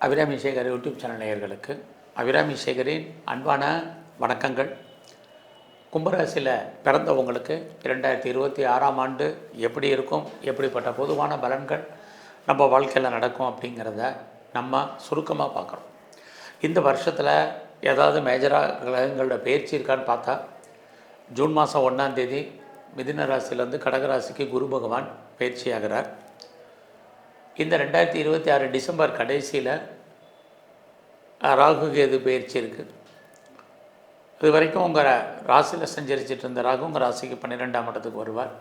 Abirami Sekar YouTube channel நேயர்களுக்கு அபிராமி சேகரின் அன்பான வணக்கங்கள். கும்பராசியில் பிறந்தவங்களுக்கு இரண்டாயிரத்தி இருபத்தி ஆறாம் ஆண்டு எப்படி இருக்கும் எப்படிப்பட்ட பொதுவான பலன்கள் நம்ம வாழ்க்கையில் நடக்கும் அப்படிங்கிறத நம்ம சுருக்கமாக பார்க்குறோம். இந்த வருஷத்தில் ஏதாவது மேஜராக கிரகங்களோட பயிற்சி இருக்கான்னு பார்த்தா ஜூன் மாதம் ஒன்றாம் தேதி மிதின ராசியிலேருந்து கடகராசிக்கு குரு பகவான் பயிற்சி ஆகிறார் இந்த ரெண்டாயிரத்தி இருபத்தி ஆறு டிசம்பர் கடைசியில் ராகு கேது பயிற்சி இருக்குது இது வரைக்கும் உங்கள் ராசியில் சஞ்சரிச்சிட்டு இருந்த ராகு உங்கள் ராசிக்கு பன்னிரெண்டாம் இடத்துக்கு வருவார்.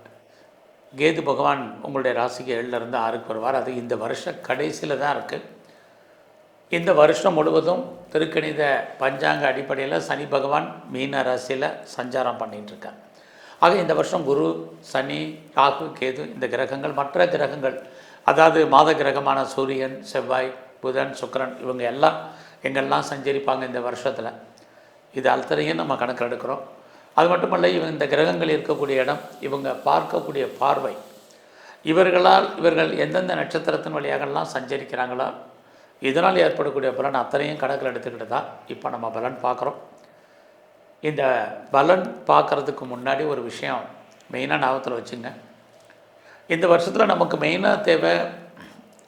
கேது பகவான் உங்களுடைய ராசிக்கு ஏழுலேருந்து ஆறுக்கு வருவார். அது இந்த வருஷ கடைசியில் தான் இருக்குது இந்த வருஷம் முழுவதும் திருக்கணித பஞ்சாங்க அடிப்படையில் சனி பகவான் மீன ராசியில் சஞ்சாரம் பண்ணிட்டு ஆக இந்த வருஷம் குரு சனி ராகு கேது இந்த கிரகங்கள் மற்ற கிரகங்கள் அதாவது மாத கிரகமான சூரியன் செவ்வாய் புதன் சுக்கரன் இவங்க எல்லாம் எங்கெல்லாம் சஞ்சரிப்பாங்க இந்த வருஷத்தில் இது அத்தனையும் நம்ம கணக்கில் எடுக்கிறோம். அது மட்டுமல்ல இவங்க இந்த கிரகங்கள் இருக்கக்கூடிய இடம் இவங்க பார்க்கக்கூடிய பார்வை இவர்களால் இவர்கள் எந்தெந்த நட்சத்திரத்தின் வழியாகலாம் சஞ்சரிக்கிறாங்களோ இதனால் ஏற்படக்கூடிய பலன் அத்தனையும் கணக்கில் எடுத்துக்கிட்டு தான் இப்போ நம்ம பலன் பார்க்குறோம். இந்த பலன் பார்க்குறதுக்கு முன்னாடி ஒரு விஷயம் மெயினாக ஞாபகத்தில் வச்சுங்க. இந்த வருஷத்தில் நமக்கு மெயினாக தேவை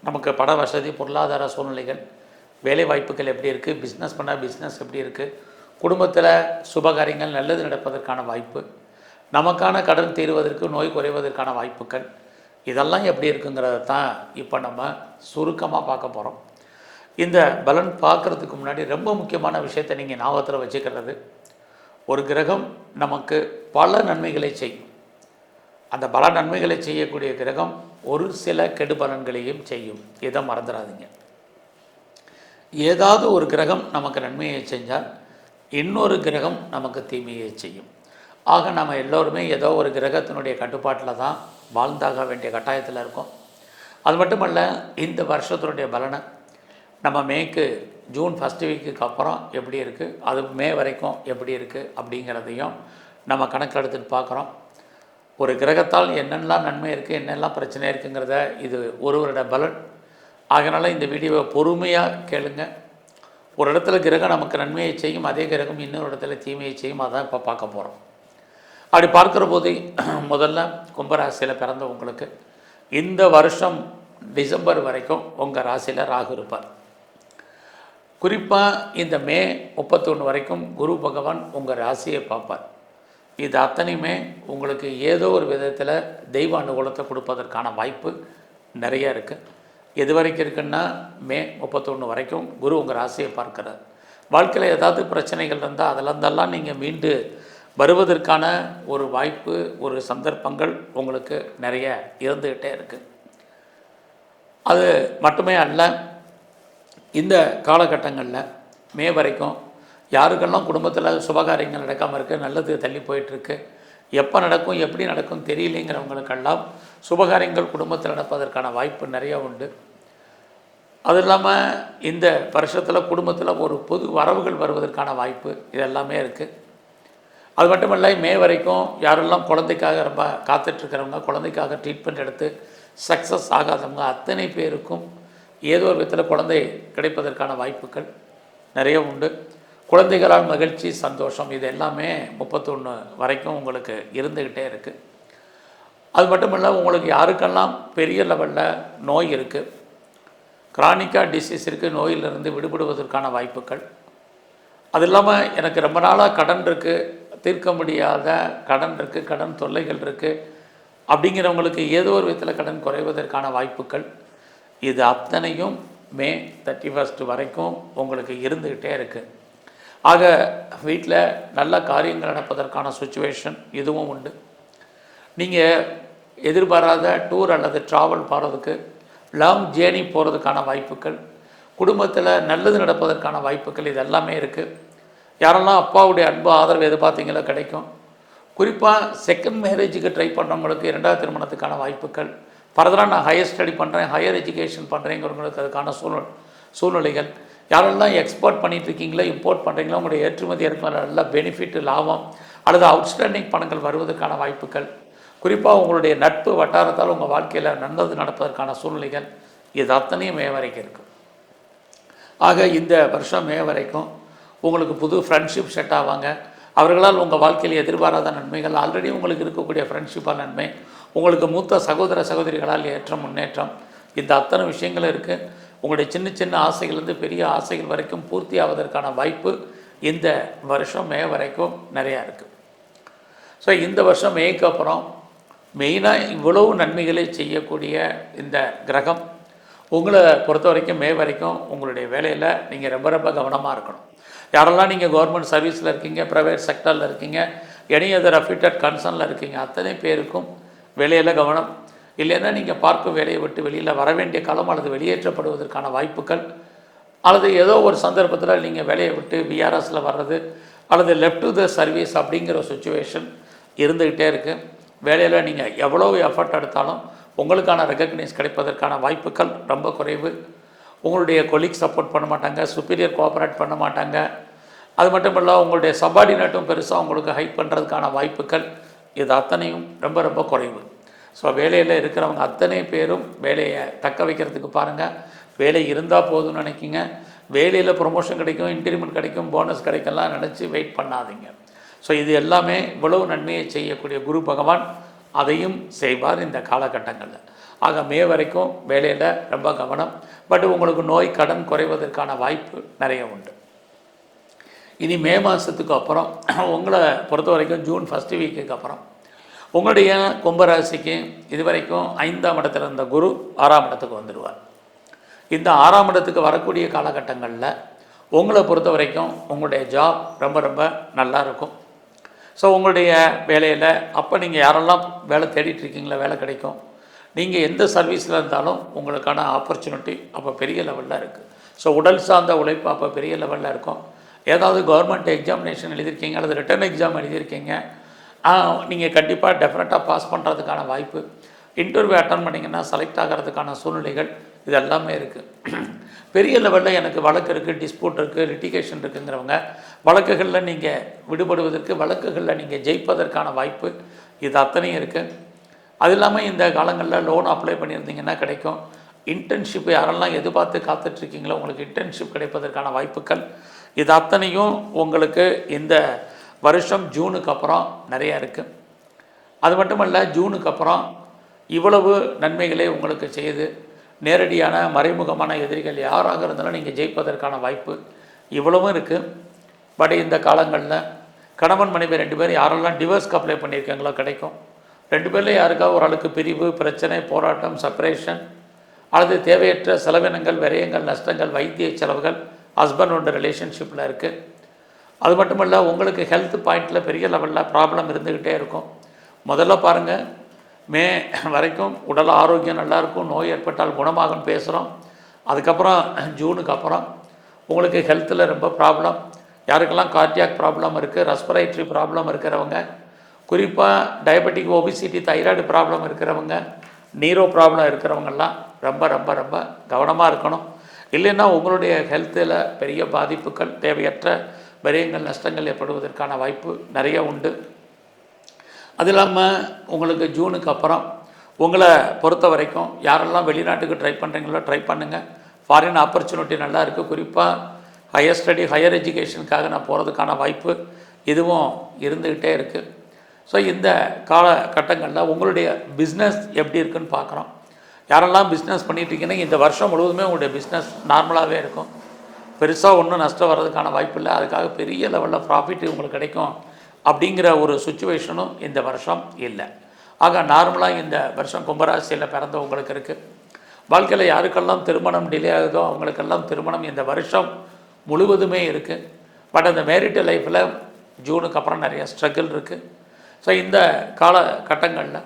நமக்கு பட வசதி பொருளாதார சூழ்நிலைகள் வேலை வாய்ப்புகள் எப்படி இருக்குது பிஸ்னஸ் பண்ணால் பிஸ்னஸ் எப்படி இருக்குது குடும்பத்தில் சுபகாரியங்கள் நல்லது நடப்பதற்கான வாய்ப்பு நமக்கான கடன் தீர்வதற்கு நோய் குறைவதற்கான வாய்ப்புகள் இதெல்லாம் எப்படி இருக்குங்கிறத தான் இப்போ நம்ம சுருக்கமாக பார்க்க போகிறோம் இந்த பலன் பார்க்குறதுக்கு முன்னாடி ரொம்ப முக்கியமான விஷயத்தை நீங்கள் ஞாபகத்தில் வச்சுக்கிறது ஒரு கிரகம் நமக்கு பல நன்மைகளை செய்யும். அந்த பல நன்மைகளை செய்யக்கூடிய கிரகம் ஒரு சில கெடுபலன்களையும் செய்யும். இதை மறந்துடாதீங்க. ஏதாவது ஒரு கிரகம் நமக்கு நன்மையை செஞ்சால் இன்னொரு கிரகம் நமக்கு தீமையை செய்யும். ஆக நம்ம எல்லோருமே ஏதோ ஒரு கிரகத்தினுடைய கட்டுப்பாட்டில் தான் வாழ்ந்தாக வேண்டிய கட்டாயத்தில் இருக்கோம். அது மட்டுமல்ல இந்த வருஷத்தினுடைய பலனை நம்ம மேக்கு ஜூன் ஃபஸ்ட் வீக்குக்கு அப்புறம் எப்படி இருக்குது அது மே வரைக்கும் எப்படி இருக்குது அப்படிங்கிறதையும் நம்ம கணக்கில் எடுத்துகிட்டு பார்க்குறோம். ஒரு கிரகத்தால் என்னென்னலாம் நன்மை இருக்குது என்னெல்லாம் பிரச்சனை இருக்குங்கிறத இது ஒருவரோட பலன். அதனால் இந்த வீடியோவை பொறுமையாக கேளுங்க. ஒரு இடத்துல கிரகம் நமக்கு நன்மையை செய்யும் அதே கிரகம் இன்னொரு இடத்துல தீமையை செய்யும் அதான் இப்போ பார்க்க போகிறோம் அப்படி பார்க்குற போது முதல்ல கும்பராசியில் பிறந்தவங்களுக்கு இந்த வருஷம் டிசம்பர் வரைக்கும் உங்கள் ராசியில் ராகு இருப்பார். குறிப்பாக இந்த மே முப்பத்தொன்று வரைக்கும் குரு பகவான் உங்கள் ராசியை பார்ப்பார். இது அத்தனையுமே உங்களுக்கு ஏதோ ஒரு விதத்தில் தெய்வ அனுகூலத்தை கொடுப்பதற்கான வாய்ப்பு நிறைய இருக்குது எது வரைக்கும் இருக்குன்னா மே முப்பத்தொன்று வரைக்கும் குரு உங்கள் ராசியை பார்க்குறார். வாழ்க்கையில் ஏதாவது பிரச்சனைகள் இருந்தால் அதிலருந்தெல்லாம் நீங்கள் மீண்டு வருவதற்கான ஒரு வாய்ப்பு ஒரு சந்தர்ப்பங்கள் உங்களுக்கு நிறைய இருந்துக்கிட்டே இருக்குது அது மட்டுமே அல்ல இந்த காலகட்டங்களில் மே வரைக்கும் யாருக்கெல்லாம் குடும்பத்தில் சுபகாரியங்கள் நடக்காமல் இருக்குது நல்லது தள்ளி போயிட்டுருக்கு எப்போ நடக்கும் எப்படி நடக்கும் தெரியலைங்கிறவங்களுக்கெல்லாம் சுபகாரியங்கள் குடும்பத்தில் நடப்பதற்கான வாய்ப்பு நிறைய உண்டு. அது இல்லாமல் இந்த வருஷத்தில் குடும்பத்தில் ஒரு பொது வரவுகள் வருவதற்கான வாய்ப்பு இது எல்லாமே இருக்குது அது மட்டுமல்ல மே வரைக்கும் யாரெல்லாம் குழந்தைக்காக ரொம்ப காத்துட்ருக்கிறவங்க குழந்தைக்காக ட்ரீட்மெண்ட் எடுத்து சக்ஸஸ் ஆகாதவங்க அத்தனை பேருக்கும் ஏதோ ஒரு விதத்தில் குழந்தை கிடைப்பதற்கான வாய்ப்புகள் நிறைய உண்டு. குழந்தைகளால் மகிழ்ச்சி சந்தோஷம் இது எல்லாமே முப்பத்தொன்று வரைக்கும் உங்களுக்கு இருந்துக்கிட்டே இருக்குது அது மட்டும் இல்லை உங்களுக்கு யாருக்கெல்லாம் பெரிய லெவலில் நோய் இருக்குது கிரானிக்காக டிசீஸ் இருக்குது நோயிலிருந்து விடுபடுவதற்கான வாய்ப்புகள் அது இல்லாமல் எனக்கு ரொம்ப நாளாக கடன் இருக்குது தீர்க்க முடியாத கடன் இருக்குது கடன் தொல்லைகள் இருக்குது அப்படிங்கிறவங்களுக்கு ஏதோ ஒரு விதத்தில் கடன் குறைவதற்கான வாய்ப்புகள் இது அத்தனையும் மே தேர்ட்டி ஃபஸ்ட் வரைக்கும் உங்களுக்கு இருந்துக்கிட்டே இருக்குது ஆக வீட்டில் நல்ல காரியங்கள் நடப்பதற்கான சுச்சுவேஷன் இதுவும் உண்டு. நீங்கள் எதிர்பாராத டூர் அல்லது ட்ராவல் போகிறதுக்கு லாங் ஜேர்னி போகிறதுக்கான வாய்ப்புகள் குடும்பத்தில் நல்லது நடப்பதற்கான வாய்ப்புகள் இது எல்லாமே இருக்குது யாரெல்லாம் அப்பாவுடைய அன்பு ஆதரவு எதிர்பார்த்தீங்களோ கிடைக்கும். குறிப்பாக செகண்ட் மேரேஜுக்கு ட்ரை பண்ணுறவங்களுக்கு இரண்டாவது திருமணத்துக்கான வாய்ப்புகள். ஃபர்தராக நான் ஹையர் ஸ்டடி பண்ணுறேன் ஹையர் எஜுகேஷன் பண்ணுறேங்கிறவங்களுக்கு அதுக்கான சூழ்நிலை சூழ்நிலைகள். யாரெல்லாம் எக்ஸ்போர்ட் பண்ணிட்டு இருக்கீங்களோ இம்போர்ட் பண்ணுறீங்களோ உங்களுடைய ஏற்றுமதி இறக்குமதி நல்ல பெனிஃபிட் லாபம் அல்லது அவுட்ஸ்டாண்டிங் பணங்கள் வருவதற்கான வாய்ப்புகள். குறிப்பாக உங்களுடைய நட்பு வட்டாரத்தால் உங்கள் வாழ்க்கையில் நல்லது நடப்பதற்கான சூழ்நிலைகள் இது அத்தனையும் மே வரைக்கும் இருக்குது ஆக இந்த வருஷம் மே வரைக்கும் உங்களுக்கு புது ஃப்ரெண்ட்ஷிப் செட் ஆவாங்க. அவர்களால் உங்கள் வாழ்க்கையில் எதிர்பாராத நன்மைகள் ஆல்ரெடி உங்களுக்கு இருக்கக்கூடிய ஃப்ரெண்ட்ஷிப்பாக நன்மை உங்களுக்கு மூத்த சகோதர சகோதரிகளால் ஏற்றம் முன்னேற்றம் இந்த அத்தனை விஷயங்கள் இருக்குது உங்களுடைய சின்ன சின்ன ஆசைகள்லேருந்து பெரிய ஆசைகள் வரைக்கும் பூர்த்தி ஆவதற்கான வாய்ப்பு இந்த வருஷம் மே வரைக்கும் நிறையா இருக்குது ஸோ இந்த வருஷம் மேய்க்கு அப்புறம் மெயினாக இவ்வளவு நன்மைகளை செய்யக்கூடிய இந்த கிரகம் உங்களை பொறுத்த வரைக்கும் மே வரைக்கும் உங்களுடைய வேலையில் நீங்கள் ரொம்ப ரொம்ப கவனமாக இருக்கணும். யாரெல்லாம் நீங்கள் கவர்மெண்ட் சர்வீஸில் இருக்கீங்க ப்ரைவேட் செக்டரில் இருக்கீங்க எனி அதர் அஃபிட்டட் கன்சர்னில் இருக்கீங்க அத்தனை பேருக்கும் வேலையில் கவனம் இல்லைன்னா நீங்கள் பார்க்கும் வேலையை விட்டு வெளியில் வர வேண்டிய காலம் அல்லது வெளியேற்றப்படுவதற்கான வாய்ப்புகள் அல்லது ஏதோ ஒரு சந்தர்ப்பத்தில் நீங்கள் வேலையை விட்டு விஆர்எஸில் வர்றது அல்லது லெஃப்ட் டு த சர்வீஸ் அப்படிங்கிற சுச்சுவேஷன் இருந்துக்கிட்டே இருக்குது வேலையில் நீங்கள் எவ்வளோ எஃபர்ட் எடுத்தாலும் உங்களுக்கான ரெக்கக்னைஸ் கிடைப்பதற்கான வாய்ப்புகள் ரொம்ப குறைவு. உங்களுடைய கொலீக் சப்போர்ட் பண்ண மாட்டாங்க சுப்பீரியர் கோஆப்ரேட் பண்ண மாட்டாங்க. அது மட்டும் இல்லை உங்களுடைய சபார்டினேட்டும் பெருசாக உங்களுக்கு ஹைப் பண்ணுறதுக்கான வாய்ப்புகள் இது அத்தனையும் ரொம்ப ரொம்ப குறைவு. ஸோ வேலையில் இருக்கிறவங்க அத்தனை பேரும் வேலையை தக்க வைக்கிறதுக்கு பாருங்கள் வேலை இருந்தால் போதும்னு நினைக்கிங்க. வேலையில் ப்ரொமோஷன் கிடைக்கும் இன்க்ரிமெண்ட் கிடைக்கும் போனஸ் கிடைக்கலாம் நினச்சி வெயிட் பண்ணாதீங்க. ஸோ இது எல்லாமே இவ்வளவு நன்மையை செய்யக்கூடிய குரு பகவான் அதையும் செய்வார் இந்த காலகட்டங்களில். ஆக மே வரைக்கும் வேலையில் ரொம்ப கவனம். பட் உங்களுக்கு நோய் கடன் குறைவதற்கான வாய்ப்பு நிறைய உண்டு. இனி மே மாதத்துக்கு அப்புறம் உங்களை பொறுத்த வரைக்கும் ஜூன் ஃபஸ்ட்டு வீக்குக்கு அப்புறம் உங்களுடைய கும்பராசிக்கு இதுவரைக்கும் ஐந்தாம் இடத்துல இருந்த குரு ஆறாம் இடத்துக்கு வந்துடுவார். இந்த ஆறாம் இடத்துக்கு வரக்கூடிய காலகட்டங்களில் உங்களை பொறுத்த வரைக்கும் உங்களுடைய ஜாப் ரொம்ப ரொம்ப நல்லா இருக்கும். ஸோ உங்களுடைய வேலையில் அப்போ நீங்கள் யாரெல்லாம் வேலை தேடிட்டு இருக்கீங்களோ வேலை கிடைக்கும். நீங்கள் எந்த சர்வீஸில் இருந்தாலும் உங்களுக்கான ஆப்பர்ச்சுனிட்டி அப்போ பெரிய லெவலில் இருக்குது ஸோ உடல் சார்ந்த உழைப்பு அப்போ பெரிய லெவலில் இருக்கும். ஏதாவது கவர்மெண்ட் எக்ஸாமினேஷன் எழுதியிருக்கீங்க அல்லது ரிட்டர்ன் எக்ஸாம் எழுதியிருக்கீங்க நீங்கள் கண்டிப்பாக டெஃபினட்டாக பாஸ் பண்ணுறதுக்கான வாய்ப்பு. இன்டர்வியூ அட்டன் பண்ணிங்கன்னா செலக்ட் ஆகிறதுக்கான சூழ்நிலைகள் இது எல்லாமே இருக்குது பெரிய லெவலில் எனக்கு வழக்கு இருக்குது டிஸ்பியூட் இருக்குது லிட்டிகேஷன் இருக்குங்கிறவங்க வழக்குகளில் நீங்கள் விடுபடுவதற்கு வழக்குகளில் நீங்கள் ஜெயிப்பதற்கான வாய்ப்பு இது அத்தனையும் இருக்குது அது இல்லாமல் இந்த காலங்களில் லோன் அப்ளை பண்ணியிருந்தீங்கன்னா கிடைக்கும். இன்டர்ன்ஷிப் யாரெல்லாம் எதிர்பார்த்து காத்துட்ருக்கீங்களோ உங்களுக்கு இன்டர்ன்ஷிப் கிடைப்பதற்கான வாய்ப்புகள் இது அத்தனையும் உங்களுக்கு இந்த வருஷம் ஜூனுக்கு அப்புறம் நிறையா இருக்குது அது மட்டுமல்ல ஜூனுக்கு அப்புறம் இவ்வளவு நன்மைகளை உங்களுக்கு செய்து நேரடியான மறைமுகமான எதிரிகள் யாராக இருந்தாலும் நீங்கள் ஜெயிப்பதற்கான வாய்ப்பு இவ்வளவும் இருக்குது பட் இந்த காலங்களில் கணவன் மனைவி ரெண்டு பேரும் யாரெல்லாம் டிவோர்ஸ்க்கு அப்ளை பண்ணியிருக்காங்களோ கிடைக்கும். ரெண்டு பேரில் யாருக்காவது ஒரு ஆளுக்கு பிரிவு பிரச்சனை போராட்டம் செப்பரேஷன் அல்லது தேவையற்ற செலவினங்கள் விரயங்கள் நஷ்டங்கள் வைத்திய செலவுகள் ஹஸ்பண்டோட ரிலேஷன்ஷிப்பில் இருக்குது அது மட்டும் இல்லை உங்களுக்கு ஹெல்த் பாயிண்டில் பெரிய லெவலில் ப்ராப்ளம் இருந்துக்கிட்டே இருக்கும். முதல்ல பாருங்கள் மே வரைக்கும் உடல் ஆரோக்கியம் நல்லாயிருக்கும் நோய் ஏற்பட்டால் குணமாகும் பேசுகிறோம் அதுக்கப்புறம் ஜூனுக்கு அப்புறம் உங்களுக்கு ஹெல்த்தில் ரொம்ப ப்ராப்ளம் யாருக்கெல்லாம் கார்டியாக் ப்ராப்ளம் இருக்குது ரெஸ்பிரேட்டரி ப்ராப்ளம் இருக்கிறவங்க குறிப்பாக டயபெட்டிக் ஒபிசிட்டி தைராய்டு ப்ராப்ளம் இருக்கிறவங்க நீரோ ப்ராப்ளம் இருக்கிறவங்கெல்லாம் ரொம்ப ரொம்ப ரொம்ப கவனமாக இருக்கணும். இல்லைன்னா உங்களுடைய ஹெல்த்தில் பெரிய பாதிப்புகள் தேவையற்ற விரயங்கள் நஷ்டங்கள் ஏற்படுவதற்கான வாய்ப்பு நிறைய உண்டு. அது இல்லாமல் உங்களுக்கு ஜூனுக்கு அப்புறம் உங்களை பொறுத்த வரைக்கும் யாரெல்லாம் வெளிநாட்டுக்கு ட்ரை பண்ணுறீங்களோ ட்ரை பண்ணுங்கள் ஃபாரின் ஆப்பர்ச்சுனிட்டி நல்லா இருக்குது குறிப்பாக ஹையர் ஸ்டடி ஹையர் எஜுகேஷனுக்காக நான் போகிறதுக்கான வாய்ப்பு இதுவும் இருந்துக்கிட்டே இருக்குது ஸோ இந்த காலகட்டங்களில் உங்களுடைய பிஸ்னஸ் எப்படி இருக்குன்னு பார்க்குறோம் யாரெல்லாம் பிஸ்னஸ் பண்ணிகிட்ருக்கீங்கன்னா இந்த வருஷம் முழுவதுமே உங்களுடைய பிஸ்னஸ் நார்மலாகவே இருக்கும். பெருசாக ஒன்றும் நஷ்டம் வர்றதுக்கான வாய்ப்பு இல்லை அதுக்காக பெரிய லெவலில் ப்ராஃபிட் உங்களுக்கு கிடைக்கும் அப்படிங்கிற ஒரு சுச்சுவேஷனும் இந்த வருஷம் இல்லை. ஆக நார்மலாக இந்த வருஷம் கும்பராசியில் பிறந்தவங்களுக்கு இருக்குது வாழ்க்கையில் யாருக்கெல்லாம் திருமணம் டிலே ஆகுதோ அவங்களுக்கெல்லாம் திருமணம் இந்த வருஷம் முழுவதுமே இருக்குது பட் அந்த மேரிட்டு லைஃப்பில் ஜூனுக்கு அப்புறம் நிறைய ஸ்ட்ரகிள் இருக்குது ஸோ இந்த காலகட்டங்களில்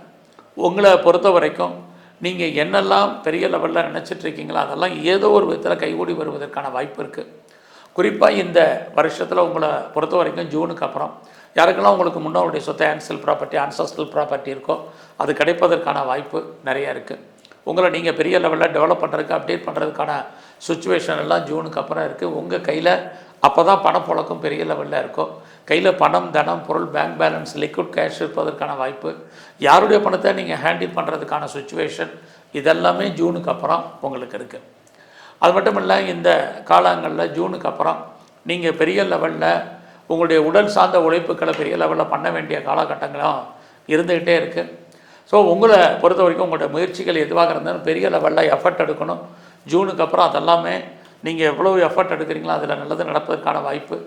உங்களை பொறுத்த வரைக்கும் நீங்கள் என்னெல்லாம் பெரிய லெவலில் நினச்சிட்டு இருக்கீங்களோ அதெல்லாம் ஏதோ ஒரு விதத்தில் கைகூடி வருவதற்கான வாய்ப்பு இருக்குது குறிப்பாக இந்த வருஷத்தில் உங்களை பொறுத்த வரைக்கும் ஜூனுக்கு அப்புறம் யாருக்கெல்லாம் உங்களுக்கு முன்னோருடைய சொத்தை ஆன்சல் ப்ராப்பர்ட்டி ஆன்சஸ்டல் ப்ராப்பர்ட்டி இருக்கோ அது கிடைப்பதற்கான வாய்ப்பு நிறைய இருக்குது உங்களை நீங்கள் பெரிய லெவலில் டெவலப் பண்ணுறதுக்கு அப்டேட் பண்ணுறதுக்கான சுச்சுவேஷன் எல்லாம் ஜூனுக்கு அப்புறம் இருக்குது உங்கள் கையில் அப்போ தான் பணப்புழக்கம் பெரிய லெவலில் இருக்கும். கையில் பணம் தனம் பொருள் பேங்க் பேலன்ஸ் லிக்விட் கேஷ் இருப்பதற்கான வாய்ப்பு. யாருடைய பணத்தை நீங்கள் ஹேண்டில் பண்ணுறதுக்கான சுச்சுவேஷன் இதெல்லாமே ஜூனுக்கு அப்புறம் உங்களுக்கு இருக்குது அது மட்டும் இல்லை இந்த காலங்களில் ஜூனுக்கு அப்புறம் நீங்கள் பெரிய லெவலில் உங்களுடைய உடல் சார்ந்த உழைப்புகளை பெரிய லெவலில் பண்ண வேண்டிய காலகட்டங்களும் இருந்துக்கிட்டே இருக்குது ஸோ உங்களை பொறுத்த வரைக்கும் உங்களோட முயற்சிகள் எதுவாக இருந்தாலும் பெரிய லெவலில் எஃபர்ட் எடுக்கணும். ஜூனுக்கு அப்புறம் அதெல்லாமே நீங்கள் எவ்வளோ எஃபர்ட் எடுக்கிறீங்களோ அதில் நல்லது நடப்பதற்கான வாய்ப்பு.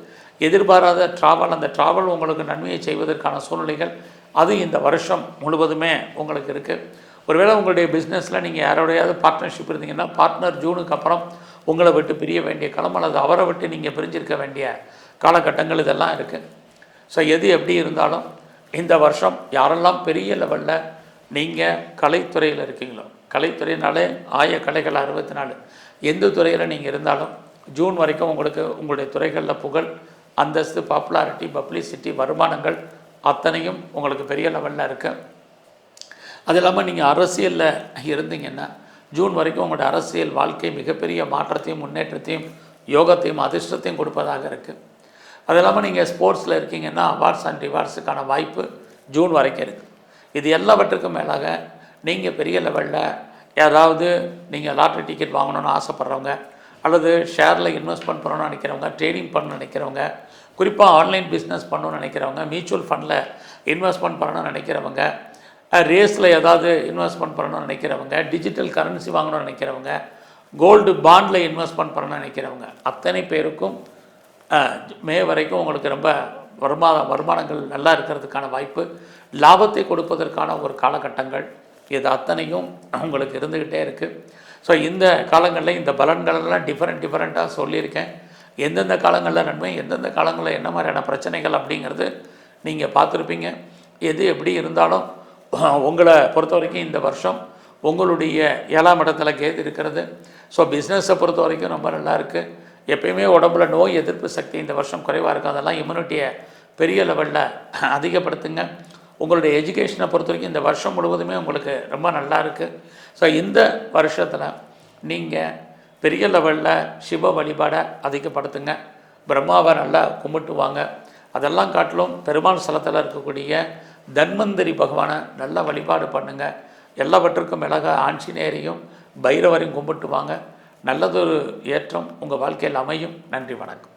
எதிர்பாராத ட்ராவல் அந்த ட்ராவல் உங்களுக்கு நன்மையை செய்வதற்கான சூழ்நிலைகள் அது இந்த வருஷம் முழுவதுமே உங்களுக்கு இருக்குது ஒருவேளை உங்களுடைய பிஸ்னஸில் நீங்கள் யாரோடையாவது பார்ட்னர்ஷிப் இருந்தீங்கன்னா பார்ட்னர் ஜூனுக்கு அப்புறம் உங்களை விட்டு பிரிய வேண்டிய களம் அல்லது அவரை விட்டு நீங்கள் பிரிஞ்சிருக்க வேண்டிய காலகட்டங்கள் இதெல்லாம் இருக்குது ஸோ எது எப்படி இருந்தாலும் இந்த வருஷம் யாரெல்லாம் பெரிய லெவலில் நீங்கள் கலைத்துறையில் இருக்கீங்களோ கலைத்துறையினாலே ஆய கலைகள் அறுபத்தி நாலு. எந்த துறையில் நீங்கள் இருந்தாலும் ஜூன் வரைக்கும் உங்களுக்கு உங்களுடைய துறைகளில் புகழ் அந்தஸ்து பாப்புலாரிட்டி பப்ளிசிட்டி வருமானங்கள் அத்தனையும் உங்களுக்கு பெரிய லெவலில் இருக்குது அது இல்லாமல் நீங்கள் அரசியலில் இருந்தீங்கன்னா ஜூன் வரைக்கும் உங்களோட அரசியல் வாழ்க்கை மிகப்பெரிய மாற்றத்தையும் முன்னேற்றத்தையும் யோகத்தையும் அதிர்ஷ்டத்தையும் கொடுப்பதாக இருக்குது அது இல்லாமல் நீங்கள் ஸ்போர்ட்ஸில் இருக்கீங்கன்னா அவார்ட்ஸ் அண்ட் ரிவார்ட்ஸுக்கான வாய்ப்பு ஜூன் வரைக்கும் இருக்குது இது எல்லாவற்றுக்கும் மேலாக நீங்கள் பெரிய லெவலில் யாராவது நீங்கள் லாட்ரி டிக்கெட் வாங்கணும்னு ஆசைப்பட்றவங்க அல்லது ஷேரில் இன்வெஸ்ட்மெண்ட் பண்ணணும்னு நினைக்கிறவங்க ட்ரேடிங் பண்ணணும்னு நினைக்கிறவங்க குறிப்பாக ஆன்லைன் பிஸ்னஸ் பண்ணணும்னு நினைக்கிறவங்க மியூச்சுவல் ஃபண்டில் இன்வெஸ்ட்மெண்ட் பண்ணணும்னு நினைக்கிறவங்க ரேஸில் ஏதாவது இன்வெஸ்ட்மெண்ட் பண்ணணும்னு நினைக்கிறவங்க டிஜிட்டல் கரன்சி வாங்கணும்னு நினைக்கிறவங்க கோல்டு பாண்டில் இன்வெஸ்ட்மெண்ட் பண்ணணும்னு நினைக்கிறவங்க அத்தனை பேருக்கும் மே வரைக்கும் உங்களுக்கு ரொம்ப வருமான வருமானங்கள் நல்லா இருக்கிறதுக்கான வாய்ப்பு லாபத்தை கொடுப்பதற்கான ஒரு காலகட்டங்கள் இது அத்தனையும் உங்களுக்கு இருந்துக்கிட்டே இருக்குது ஸோ இந்த காலங்களில் இந்த பலன்களெல்லாம் டிஃப்ரெண்ட் டிஃப்ரெண்ட்டாக சொல்லியிருக்கேன். எந்தெந்த காலங்களில் நன்மை எந்தெந்த காலங்களில் என்ன மாதிரியான பிரச்சனைகள் அப்படிங்கிறது நீங்கள் பார்த்துருப்பீங்க. எது எப்படி இருந்தாலும் உங்களை பொறுத்த வரைக்கும் இந்த வருஷம் உங்களுடைய ஏழாம் இடத்துல கேது இருக்கிறது. ஸோ பிஸ்னஸை பொறுத்த வரைக்கும் ரொம்ப நல்லா இருக்குது எப்பயுமே உடம்புல நோய் எதிர்ப்பு சக்தி இந்த வருஷம் குறைவாக இருக்கும் அதெல்லாம் இம்யூனிட்டியை பெரிய லெவலில் அதிகப்படுத்துங்க. உங்களுடைய எஜுகேஷனை பொறுத்த வரைக்கும் இந்த வருஷம் முழுவதுமே உங்களுக்கு ரொம்ப நல்லா இருக்குது ஸோ இந்த வருஷத்தில் நீங்கள் பெரிய லெவலில் சிவ வழிபாடை அதிகப்படுத்துங்க. பிரம்மாவை நல்லா கும்பிட்டுவாங்க. அதெல்லாம் காட்டிலும் பெருமாள் ஸ்தலத்தில் இருக்கக்கூடிய தன்வந்தரி பகவானை நல்லா வழிபாடு பண்ணுங்கள் எல்லாவற்றுக்கும் மிளக ஆஞ்சநேயரையும் பைரவரையும் கும்பிட்டு வாங்க நல்லதொரு ஏற்றம் உங்கள் வாழ்க்கையில் அமையும். நன்றி வணக்கம்.